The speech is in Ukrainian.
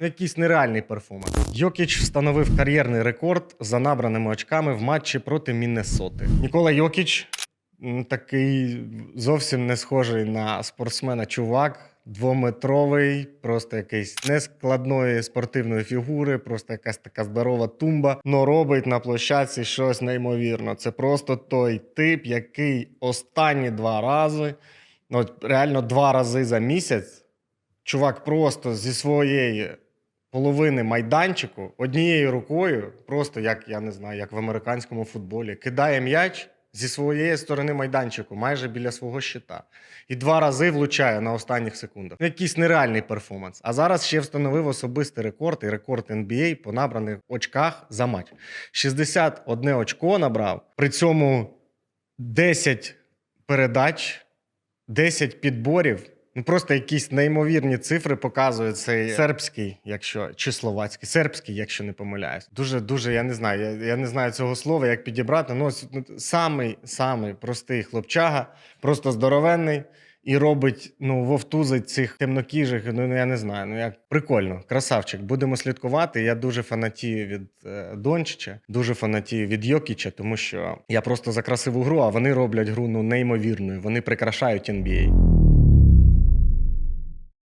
Якийсь нереальний перформанс. Йокіч встановив кар'єрний рекорд за набраними очками в матчі проти Міннесоти. Нікола Йокіч такий зовсім не схожий на спортсмена чувак. Двометровий, просто якийсь нескладної спортивної фігури, просто якась така здорова тумба, но робить на площадці щось неймовірно. Це просто той тип, який останні два рази, ну реально два рази за місяць, чувак просто зі своєї половини майданчику однією рукою, просто як я не знаю, як в американському футболі, кидає м'яч зі своєї сторони майданчику, майже біля свого щита. І два рази влучає на останніх секундах. Якийсь нереальний перформанс. А зараз ще встановив особистий рекорд і рекорд NBA по набраних очках за матч. 61 очко набрав. При цьому 10 передач, 10 підборів. Ну, просто якісь неймовірні цифри показує цей сербський, якщо чи словацький, сербський, якщо не помиляюсь. Дуже, дуже, я не знаю. Я, я не знаю цього слова, як підібрати. Ну, ось, ну, самий, самий простий хлопчага, просто здоровенний. І робить, ну, вовтузить цих темнокіжих, ну я не знаю. Ну як прикольно, красавчик. Будемо слідкувати. Я дуже фанатію від е, Дончича, дуже фанатію від Йокіча, тому що я просто за красиву гру, а вони роблять гру ну неймовірною. Вони прикрашають NBA.